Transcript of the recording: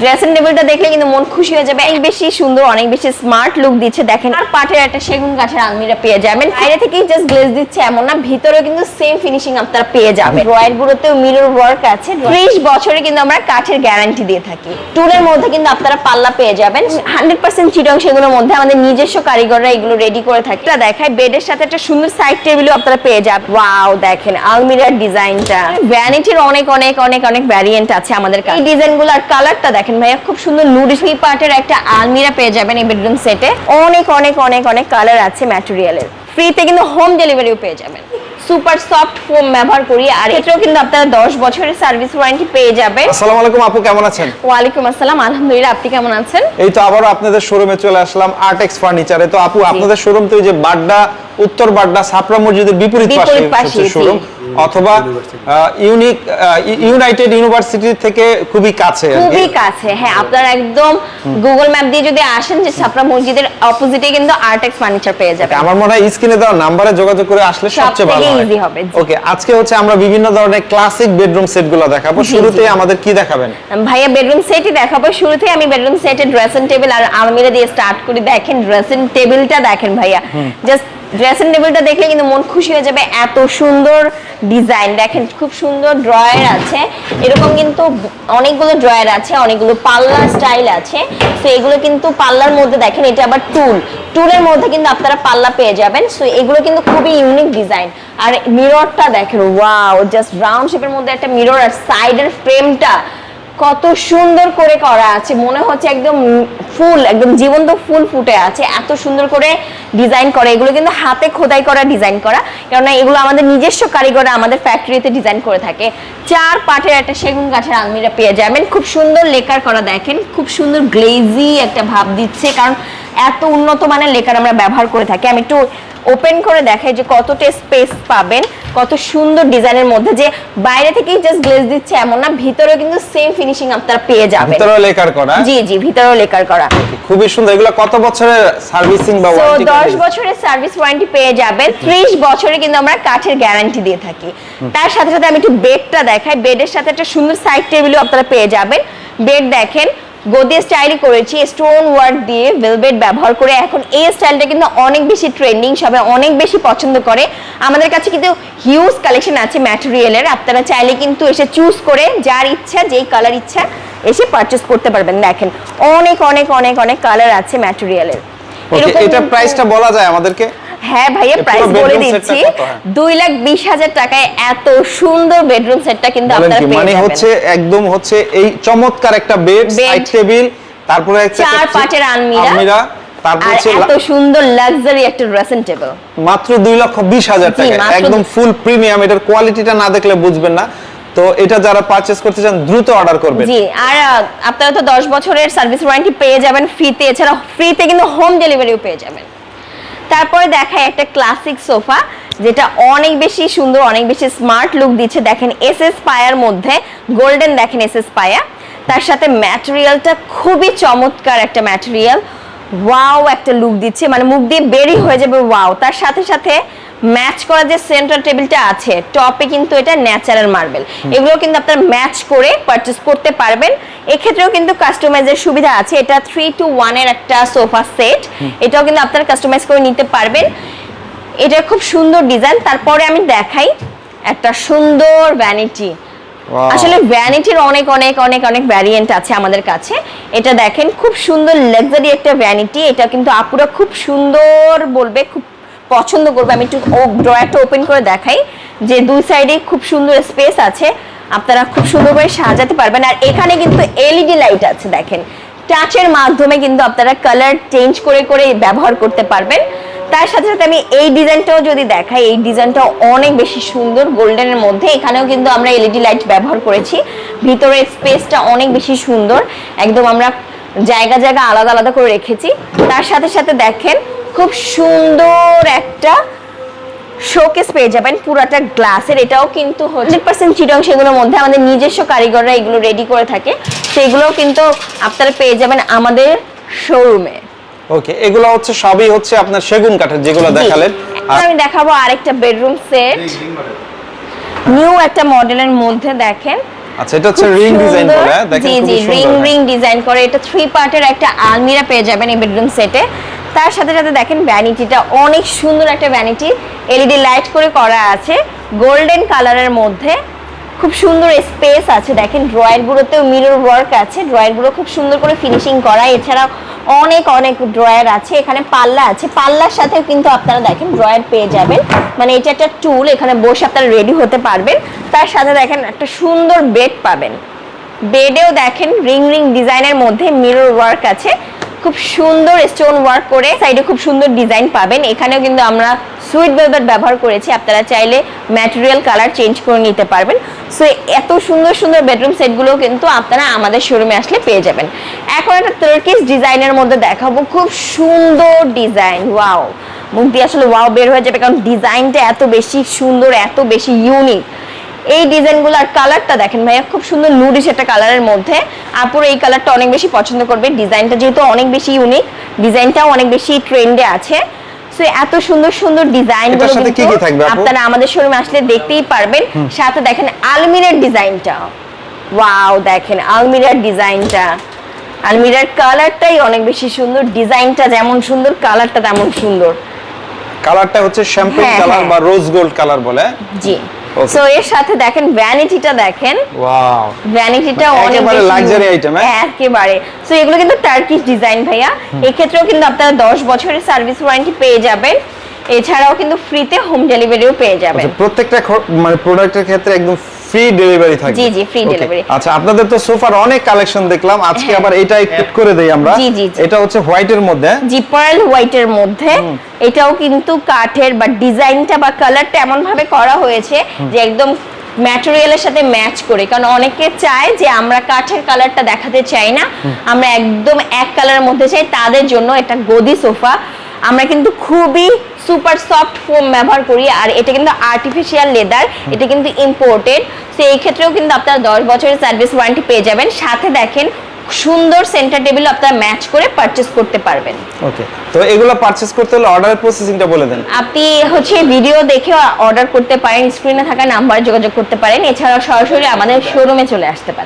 Dressing টেবিলটা দেখলে কিন্তু মন খুশি হয়ে যাবে। অনেক বেশি সুন্দর, অনেক বেশি স্মার্ট লুক দিচ্ছে। দেখেন, আর পাটের একটা সেগুন কাঠের আলমিরা পেয়ে যাবেন। বাইরে থেকেই জাস্ট গ্লেজ দিচ্ছে এমন না, ভিতরেও কিন্তু সেম ফিনিশিং আপনারা পেয়ে যাবেন। ড্রয়ার গুলোতেও মিরর ওয়ার্ক আছে। ত্রিশ বছরে কিন্তু আমরা কাঠের গ্যারান্টি দিয়ে থাকি। টুলের মধ্যে কিন্তু আপনারা পাল্লা পেয়ে যাবেন। হান্ড্রেড পার্সেন্ট চিটং সেগুলোর মধ্যে আমাদের নিজস্ব কারিগররা এগুলো রেডি করে থাকে। এটা দেখায় বেডের সাথে একটা সুন্দর সাইড টেবিলও আপনারা পেয়ে যাবেন। ওয়াও দেখেন, আলমিরার ডিজাইনটা ভ্যানিটির অনেক অনেক অনেক অনেক ভ্যারিয়েন্ট আছে আমাদের কাছে। এই ডিজাইনগুলো আর কালারটা দেখেন। ভাইয়া খুব সুন্দর থ্রি পার্টের একটা আলমিরা পেয়ে যাবেন এই বেডরুম সেটে অনেক অনেক অনেক অনেক কালার আছে ম্যাটেরিয়ালের ফ্রিতে কিন্তু হোম ডেলিভারিও পেয়ে যাবেন। সুপার সফট ফোম ব্যবহার করি আর এটাও কিন্তু আপনারা দশ বছরের সার্ভিস ওয়ারেন্টি পেয়ে যাবেন। আসসালামু আলাইকুম আপু কেমন আছেন? ওয়ালাইকুম আসসালাম আলহামদুলিল্লাহ আপনি কেমন আছেন? এই তো আবারও আপনাদের শোরুমে চলে আসলাম আর্টেক্স ফার্নিচারে তো আপু আপনাদের শোরুম তো ওই যে বাড্ডা উত্তর বাড্ডা সাপড়া মসজিদের বিপরীত পাশে বিপরীত পাশে, শোরুম অথবা ইউনিক ইউনাইটেড ইউনিভার্সিটি থেকে খুবই কাছে খুবই কাছে হ্যাঁ আপনারা একদম গুগল ম্যাপ দিয়ে যদি আসেন যে ছাপড়া মসজিদের অপোজিটে কিন্তু আর্টেক্স ফার্নিচার পেয়ে যাবেন। আমার মনে হয় স্ক্রিনে দেওয়া নাম্বারে যোগাযোগ করে আসলে সবচেয়ে ভালো হবে, ওকে আজকে হচ্ছে আমরা বিভিন্ন ধরনের ক্লাসিক বেডরুম সেটগুলো দেখাবো। জি, শুরুতে আমাদের কি দেখাবেন? ভাইয়া বেডরুম সেটই দেখাবো। শুরুতেই আমি বেডরুম সেটের ড্রেসিং টেবিল আর আলমিরা দিয়ে স্টার্ট করি। দেখেন ড্রেসিং টেবিলটা দেখেন ভাইয়া। জাস্ট ড্রেসিং টেবিলটা দেখলে কিন্তু মন খুশি হয়ে যাবে। এত সুন্দর ডিজাইন দেখেন, খুব সুন্দর ড্রয়ার আছে। এরকম কিন্তু অনেকগুলো ড্রয়ার আছে, অনেকগুলো পাল্লা স্টাইল আছে। তো এগুলো কিন্তু পাল্লার মধ্যে দেখেন, এটা আবার টুল টুলের মধ্যে কিন্তু আপনারা পাল্লা পেয়ে যাবেন। সো এগুলো কিন্তু খুবই ইউনিক ডিজাইন আর মিররটা দেখেন ওয়াও জাস্ট রাউন্ড শেপের মধ্যে একটা মিরর আর সাইডের ফ্রেমটা কত সুন্দর করে করা আছে। মনে হচ্ছে একদম ফুল, একদম জীবন্ত ফুল ফুটে আছে। এত সুন্দর করে ডিজাইন করা। এগুলো কিন্তু হাতে খোদাই করা ডিজাইন করা। কেননা এগুলো আমাদের নিজস্ব কারিগররা আমাদের ফ্যাক্টরিতে ডিজাইন করে থাকে। চার পাটের একটা সেগুন গাছের আলমিরা পেয়ে যাবেন। খুব সুন্দর লেকার করা দেখেন। খুব সুন্দর গ্লেজি একটা ভাব দিচ্ছে। কারণ এত উন্নত মানের লেকার আমরা ব্যবহার করে থাকি। আমি একটু ওপেন করে দেখাই যে কতটা স্পেস পাবেন কত সুন্দর ডিজাইনের মধ্যে যে বাইরে থেকেই জাস্ট গ্লেজ দিচ্ছে এমন না ভিতরেও কিন্তু সেম ফিনিশিং আপনারা পেয়ে যাবেন। ভিতরেও লেখার করা? জি জি ভিতরেও লেকার করা। খুবই সুন্দর। এগুলো কত বছরের সার্ভিসিং বা তো ওয়ারেন্টি দশ বছরের সার্ভিস ওয়ারেন্টি পেয়ে যাবেন ত্রিশ বছরে কিন্তু আমরা কাঠের গ্যারান্টি দিয়ে থাকি। তার সাথে সাথে আমি একটু বেডটা দেখাই। বেডের সাথে একটা সুন্দর সাইড টেবিলও আপনারা পেয়ে যাবেন। বেড দেখেন গদি স্টাইলই করেছি স্টোন ওয়ার্ক দিয়ে ভেলভেট ব্যবহার করে। এখন এই স্টাইলটা কিন্তু অনেক বেশি ট্রেন্ডিং সবাই অনেক বেশি পছন্দ করে। আমাদের কাছে কিন্তু হিউজ কালেকশন আছে ম্যাটেরিয়ালের আপনারা চাইলে কিন্তু এসে চুজ করে যার ইচ্ছা যেই কালার ইচ্ছা এসে পারচেস করতে পারবেন। দেখেন অনেক অনেক অনেক অনেক কালার আছে ম্যাটেরিয়ালের এটা প্রাইসটা বলা যায় আমাদেরকে? হ্যাঁ ভাইয়া প্রাইস বলে দিচ্ছি। হ্যাঁ? দুই লাখ বিশ হাজার টাকায় এত সুন্দর বেডরুম সেটটা কিন্তু আপনারা পেয়ে মানে হচ্ছে একদম হচ্ছে এই চমৎকার একটা বেড সাইড টেবিল তারপরে একটা চার পাটের আলমিরা, আলমিরা তারপর হচ্ছে এত সুন্দর লাক্সারি একটা ড্রেসিং টেবিল মাত্র দুই লক্ষ বিশ হাজার টাকা একদম ফুল প্রিমিয়াম এটার কোয়ালিটিটা না দেখলে বুঝবেন না। তো এটা যারা পারচেজ করতে চান দ্রুত অর্ডার করবেন। জি আর আপনারা তো দশ বছরের সার্ভিস ওয়ারেন্টি পেয়ে যাবেন ফ্রিতে এছাড়া ফ্রিতে কিন্তু হোম ডেলিভারিও পেয়ে যাবেন। তারপরে দেখাই একটা ক্লাসিক সোফা যেটা অনেক বেশি সুন্দর, অনেক বেশি স্মার্ট লুক দিচ্ছে। দেখেন এস এস পায়ার মধ্যে গোল্ডেন দেখেন এস এস পায়া। তার সাথে ম্যাটেরিয়ালটা খুবই চমৎকার একটা ম্যাটেরিয়াল ওয়াও একটা লুক দিচ্ছে। মানে মুখ দিয়ে বেরি হয়ে যাবে ওয়াও তার সাথে সাথে ম্যাচ করা যে সেন্ট্রাল টেবিলটা আছে টপে কিন্তু এটা ন্যাচারাল মার্বেল। এগুলো কিন্তু আপনারা ম্যাচ করে পারচেস করতে পারবেন। এক্ষেত্রেও কিন্তু কাস্টমাইজের সুবিধা আছে। এটা থ্রি টু ওয়ানের একটা সোফা সেট এটাও কিন্তু আপনারা কাস্টমাইজ করে নিতে পারবেন। এটা খুব সুন্দর ডিজাইন তারপরে আমি দেখাই একটা সুন্দর ভ্যানিটি আসলে ভ্যানিটির অনেক অনেক অনেক অনেক ভ্যারিয়েন্ট আছে আমাদের কাছে। এটা দেখেন খুব সুন্দর লাক্সারি একটা ভ্যানিটি এটা কিন্তু আপুরা খুব সুন্দর বলবে খুব পছন্দ করবে। আমি একটু ড্রয়ারটা ওপেন করে দেখাই যে দুই সাইডে খুব সুন্দর স্পেস আছে। আপনারা খুব সুন্দর করে সাজাতে পারবেন। আর এখানে কিন্তু এলইডি লাইট আছে, দেখেন। টাচের মাধ্যমে কিন্তু আপনারা কালার চেঞ্জ করে করে ব্যবহার করতে পারবেন। তার সাথে সাথে আমি এই ডিজাইনটাও যদি দেখাই, এই ডিজাইনটাও অনেক বেশি সুন্দর গোল্ডেনের মধ্যে। এখানেও কিন্তু আমরা এলইডি লাইট ব্যবহার করেছি। ভিতরের স্পেসটা অনেক বেশি সুন্দর। একদম আমরা জায়গা জায়গা আলাদা আলাদা করে রেখেছি। তার সাথে সাথে দেখেন খুব সুন্দর একটা শোকেস পেয়ে যাবেন পুরাটা গ্লাসের এটাও কিন্তু হান্ড্রেড পার্সেন্ট চিটং সেগুলোর মধ্যে আমাদের নিজস্ব কারিগররা এগুলো রেডি করে থাকে। সেগুলোও কিন্তু আপনারা পেয়ে যাবেন আমাদের শোরুমে ওকে এগুলো হচ্ছে সবই হচ্ছে আপনার সেগুন কাঠের যেগুলো দেখালেন। আর আমি দেখাবো আরেকটা বেডরুম সেট নিউ একটা মডেলের মধ্যে দেখেন আচ্ছা এটা হচ্ছে রিং ডিজাইন হ্যাঁ? দেখেন জি সুন্দর রিং রিং ডিজাইন করে। এটা থ্রি পার্টের একটা আলমিরা পেয়ে যাবেন এই বেডরুম সেটে তার সাথে সাথে দেখেন ভ্যানিটিটা অনেক সুন্দর একটা ভ্যানিটি এলইডি লাইট করে করা আছে গোল্ডেন কালারের মধ্যে। খুব সুন্দর স্পেস আছে। দেখেন ড্রয়ারগুলোতেও মিরর ওয়ার্ক আছে। ড্রয়ারগুলো খুব সুন্দর করে ফিনিশিং করা। এছাড়া অনেক অনেক ড্রয়ার আছে, এখানে পাল্লা আছে। পাল্লার সাথেও কিন্তু আপনারা দেখেন ড্রয়ার পেয়ে যাবেন। মানে এটা একটা টুল এখানে বসে আপনারা রেডি হতে পারবেন। তার সাথে দেখেন একটা সুন্দর বেড পাবেন। বেডেও দেখেন রিং রিং ডিজাইনের মধ্যে মিরর ওয়ার্ক আছে। খুব সুন্দর স্টোন ওয়ার্ক করে সাইডে খুব সুন্দর ডিজাইন পাবেন। এখানেও কিন্তু আমরা সুইট ভেলভেট ব্যবহার করেছি, আপনারা চাইলে ম্যাটেরিয়াল কালার চেঞ্জ করে নিতে পারবেন। সো এত সুন্দর সুন্দর বেডরুম সেটগুলো কিন্তু আপনারা আমাদের শোরুমে আসলে পেয়ে যাবেন। এখন একটা টার্কিশ ডিজাইনের মধ্যে দেখাবো, খুব সুন্দর ডিজাইন ওয়াও মুখ দিয়ে আসলে ওয়াও বের হয়ে যাবে, কারণ ডিজাইনটা এত বেশি সুন্দর, এত বেশি ইউনিক এই ডিজাইনগুলো আর কালারটা দেখেন ভাইয়া, খুব সুন্দর নুডিশ একটা কালারের মধ্যে। আপুর এই কালারটা অনেক বেশি পছন্দ করবে ডিজাইনটা যেহেতু অনেক বেশি ইউনিক ডিজাইনটাও অনেক বেশি ট্রেন্ডে আছে। সো এত সুন্দর সুন্দর কিন্তু আপু? আপনারা আমাদের শোরুমে আসলে দেখতেই পারবেন সাথে দেখেন আলমিরার ডিজাইনটা ওয়াও দেখেন আলমিরার ডিজাইনটা আলমিরার কালারটাই অনেক বেশি সুন্দর ডিজাইনটা যেমন সুন্দর কালারটা তেমন সুন্দর কালারটা হচ্ছে শ্যাম্পেন হ্যাঁ, কালার। বা রোজ গোল্ড কালার বলে জি. সো এর সাথে দেখেন ভ্যানিটিটা দেখেন। ওয়াও ভ্যানিটিটা মানে অনেক luxury হ্যাঁ? একেবারে। সো এগুলো কিন্তু টার্কিশ ডিজাইন ভাইয়া। এক্ষেত্রেও কিন্তু আপনারা 10 বছরের সার্ভিস ওয়ারেন্টি পেয়ে যাবেন। এছাড়াও কিন্তু ফ্রিতে হোম ডেলিভারিও পেয়ে যাবেন। আচ্ছা প্রত্যেকটা মানে প্রোডাক্টের ক্ষেত্রে একদম ফ্রি ডেলিভারি থাকবে। জি, জি, Okay. delivery। আচ্ছা আপনাদের তো সোফার অনেক কালেকশন দেখলাম। আজকে হ্যাঁ। আবার এটা একটু করে দেই আমরা। জি, জি। এটা হচ্ছে হোয়াইটের মধ্যে। জি পার্ল হোয়াইটের মধ্যে। এটাও কিন্তু কাঠের বা ডিজাইনটা বা কালারটা এমন ভাবে করা হয়েছে যে একদম ম্যাটেরিয়ালের সাথে ম্যাচ করে। কারণ অনেকে চায় যে আমরা কাঠের কালারটা দেখাতে চাই না। আমরা একদম এক কালারের মধ্যে চাই। তাদের জন্য এটা গদি সোফা আমরা কিন্তু খুবই সুপার সফট ফোম ব্যবহার করি। আর এটা কিন্তু আর্টিফিশিয়াল লেদার এটা কিন্তু ইম্পোর্টেড এই ক্ষেত্রেও কিন্তু আপনারা দশ বছরের সার্ভিস ওয়ারেন্টি পেয়ে যাবেন। সাথে দেখেন সুন্দর সেন্টার টেবিল আপনারা ম্যাচ করে পারচেস করতে পারবেন। ওকে তো এগুলো পারচেজ করতে হলে অর্ডার প্রসেসিংটা বলে দেন। আপনি হচ্ছে ভিডিও দেখে অর্ডার করতে পারেন স্ক্রিনে থাকা নাম্বার যোগাযোগ করতে পারেন। এছাড়াও সরাসরি আমাদের শোরুমে চলে আসতে পারেন।